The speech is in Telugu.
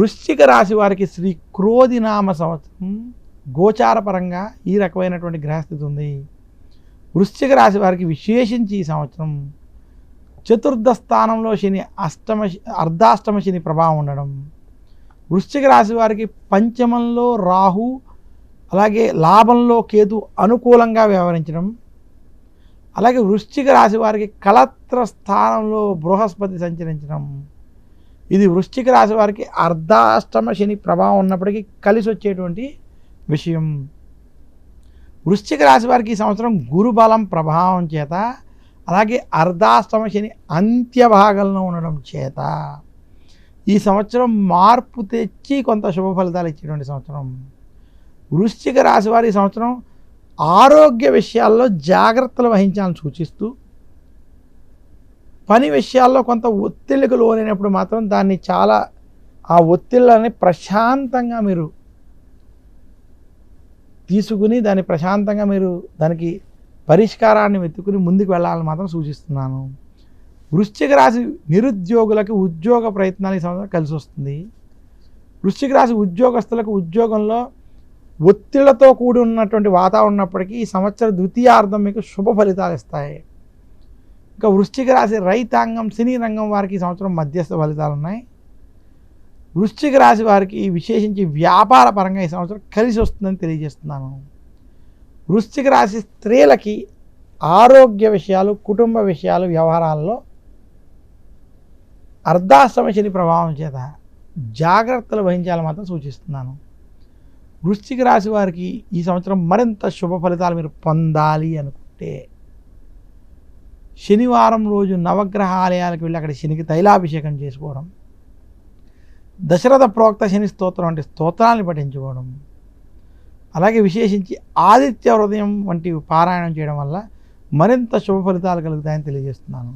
వృశ్చిక రాశి వారికి శ్రీ క్రోధినామ సంవత్సరం. గోచారపరంగా ఈ రకమైనటువంటి గ్రహస్థితి ఉంది. వృశ్చిక రాశి వారికి విశేషించి ఈ సంవత్సరం చతుర్థ స్థానంలో శని అష్టమ అర్ధాష్టమ శని ప్రభావం ఉండడం. వృశ్చిక రాశి వారికి పంచమంలో రాహు అలాగే లాభంలో కేతు అనుకూలంగా వ్యవహరించడం. అలాగే వృశ్చిక రాశి వారికి కలత్ర స్థానంలో బృహస్పతి సంచరించడం. ఇది వృశ్చిక రాశి వారికి అర్ధాష్టమ శని ప్రభావం ఉన్నప్పటికీ కలిసి వచ్చేటువంటి విషయం. వృశ్చిక రాశి వారికి ఈ సంవత్సరం గురుబలం ప్రభావం చేత అలాగే అర్ధాష్టమ శని అంత్య భాగంలో ఉండడం చేత. ఈ సంవత్సరం మార్పు తెచ్చి కొంత శుభ ఫలితాలు ఇచ్చేటువంటి సంవత్సరం. వృశ్చిక రాశి వారి సంవత్సరం ఆరోగ్య విషయాల్లో జాగ్రత్తలు వహించాలని సూచిస్తూ పని విషయాల్లో కొంత ఒత్తిళ్ళకు లోనైనప్పుడు మాత్రం దాన్ని చాలా ఆ ఒత్తిళ్ళని ప్రశాంతంగా మీరు తీసుకుని దాన్ని ప్రశాంతంగా మీరు దానికి పరిష్కారాన్ని వెతుకుని ముందుకు వెళ్ళాలని మాత్రం సూచిస్తున్నాను. వృశ్చిక రాశి నిరుద్యోగులకు ఉద్యోగ ప్రయత్నాలు ఈ సంవత్సరం కలిసి వస్తుంది. వృశ్చిక రాశి ఉద్యోగస్తులకు ఉద్యోగంలో ఒత్తిళ్ళతో కూడి ఉన్నటువంటి వాతావరణం ఉన్నప్పటికీ ఈ సంవత్సరం ద్వితీయార్థం మీకు శుభ ఫలితాలు ఇస్తాయి. ఇంకా వృశ్చిక రాశి రైతాంగం సినీ రంగం వారికి ఈ సంవత్సరం మధ్యస్థ ఫలితాలు ఉన్నాయి. వృశ్చిక రాశి వారికి విశేషించి వ్యాపార పరంగా ఈ సంవత్సరం కలిసి వస్తుందని తెలియజేస్తున్నాను. వృశ్చిక రాశి స్త్రీలకి ఆరోగ్య విషయాలు కుటుంబ విషయాలు వ్యవహారాల్లో అర్ధాశ్రమశని ప్రభావం చేత జాగ్రత్తలు వహించాలని మాత్రం సూచిస్తున్నాను. వృశ్చిక రాశి వారికి ఈ సంవత్సరం మరింత శుభ ఫలితాలు మీరు పొందాలి అనుకుంటే శనివారం రోజు నవగ్రహ ఆలయాలకు వెళ్ళి అక్కడ శనికి తైలాభిషేకం చేసుకోవడం. దశరథ ప్రోక్త శని స్తోత్రం వంటి స్తోత్రాలను పఠించుకోవడం. అలాగే విశేషించి ఆదిత్య హృదయం వంటి పారాయణం చేయడం వల్ల మరింత శుభ ఫలితాలు కలుగుతాయని తెలియజేస్తున్నాను.